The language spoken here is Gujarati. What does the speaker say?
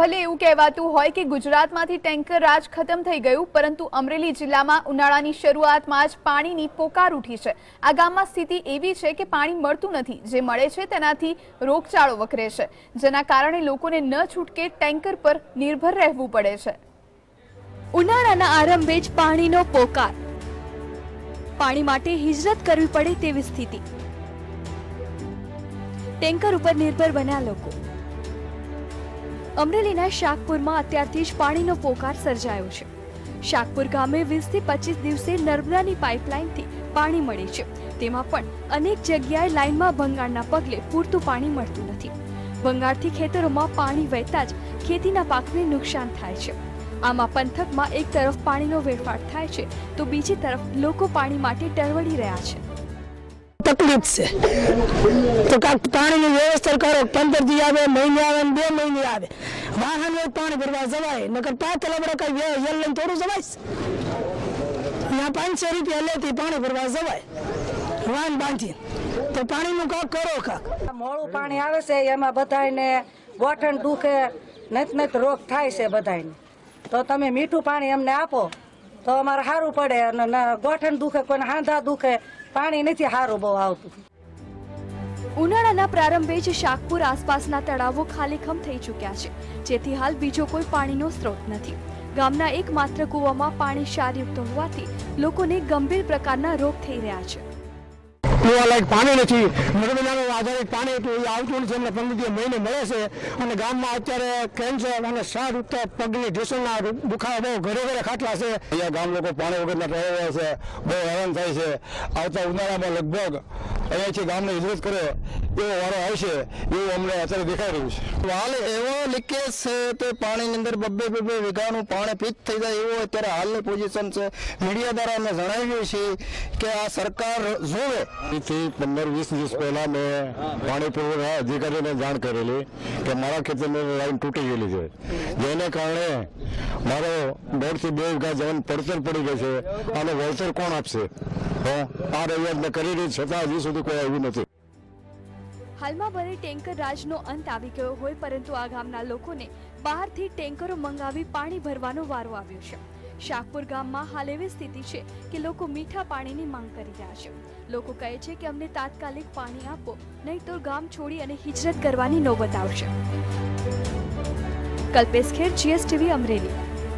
ભલે એવું કહેવાતું હોય કે ગુજરાતમાંથી ટેન્કર રાજ ખતમ થઈ ગયું, પરંતુ અમરેલી જિલ્લામાં ઉનાળાની શરૂઆતમાં જ પાણીની પોકાર ઉઠી છે. આ ગામમાં સ્થિતિ એવી છે કે પાણી મળતું નથી. જે મળે છે તેનાથી રોગચાળો વકરે છે. જેના કારણે લોકોને ન છૂટકે ટેન્કર પર નિર્ભર રહેવું પડે છે. ઉનાળાના આરંભે જ પાણીનો પોકાર. પાણી માટે હિજરત કરવી પડે તેવી સ્થિતિ. ટેન્કર ઉપર નિર્ભર બન્યા લોકો. અમરેલીના શાકપુરમાં અત્યારથી જ પાણીનો પોકાર સર્જાયો છે. શાકપુર ગામે વીસથી પચીસ દિવસે નર્મદાની પાઇપલાઇનથી પાણી મળે છે. તેમાં પણ અનેક જગ્યાએ લાઇનમાં ભંગાણના પગલે પૂરતું પાણી મળતું નથી. ભંગાણથી ખેતરોમાં પાણી વહેતા જ ખેતીના પાકને નુકસાન થાય છે. આમાં પંથકમાં એક તરફ પાણીનો વેડફાટ થાય છે, તો બીજી તરફ લોકો પાણી માટે ટરવડી રહ્યા છે. તકલીફ છે. તો કાંક પાણીની વ્યવસ્થા કરો. પંદર દી આવે, મહિને આવે બે મહિને આવે. વાહન પાણી ભરવા જવાય. નકર પાંચ આપણે કઈ યલ લઈને થોડું જવાય ત્યાં પાંચસો રૂપિયા લેતી પાણી ભરવા જવાય. વાહન બાંધી તો પાણીનું કાંક કરો કાંક. મોડું પાણી આવે છે, એમાં બધાયને ગોઠણ દુખે નત નત રોગ થાય છે બધાયને. તો તમે મીઠું પાણી અમને આપો. તો અમારે સારું પડે અને ગોઠણ દુખે, કોઈને હાંધા દુખે પાણી નથી સારું બહુ આવતું. ઉનાળાના પ્રારંભે જ શાકપુર આસપાસના તળાવો ખાલીખમ થઈ ચૂક્યા છે. જેથી હાલ બીજો કોઈ પાણીનો સ્ત્રોત નથી. ગામના એકમાત્ર કૂવામાં પાણી ક્ષારયુક્ત હોવાથી લોકોને ગંભીર પ્રકારના રોગ થઈ રહ્યા છે. પીવાલાયક પાણી નથી. નર્મદાનું આધારિત પાણી હતું, એ આવતું નથી. એમને દિવસ મહિને મળે છે અને ગામમાં અત્યારે કેન્સર અને સાર ઉત્તર પગની ઢીસણના દુખાવા બહુ ઘરે ઘરે ખાટલા છે. અહીંયા ગામ લોકો પાણી વગરના રહે છે. બહુ હેરાન થાય છે. આવતા ઉનાળામાં લગભગ અહીંયાથી ગામને હિજરત કરે એવો વારો આવશે એવું અમને અત્યારે દેખાઈ રહ્યું છે. હાલ એવો લીકેજ છે તે પાણીની અંદર બબ્બે બબ્બે વીઘાનું પાણી પીત થઈ જાય એવો અત્યારે હાલની પોઝિશન છે. મીડિયા દ્વારા અમે જણાવ્યું છે કે આ સરકાર જોવે. થી પંદર વીસ દિવસ પહેલા મેં પાણી પુરવઠા અધિકારીને જાણ કરેલી કે મારા ખેતરની લાઈન તૂટી ગયેલી છે. જેને કારણે મારો દોઢથી બે વીઘા જમીન પડતર પડી ગઈ છે. અને વળતર કોણ આપશે? આ રજૂઆત કરી રહી, છતાં હજી સુધી કોઈ આવ્યું નથી. હાલમાં ભલે ટેન્કર રાજનો અંત આવી ગયો હોય, પરંતુ આ ગામના લોકોને બહારથી ટેન્કરો મંગાવી પાણી ભરવાનો વારો આવ્યો છે. શાકપુર ગામમાં હાલ એવી સ્થિતિ છે કે લોકો મીઠા પાણીની માંગ કરી રહ્યા છે. લોકો કહે છે કે અમને તાત્કાલિક પાણી આપો, નહીં તો ગામ છોડી અને હિજરત કરવાની નોબત આવશે. કલ્પેશ ખેર જીએસટીવી અમરેલી.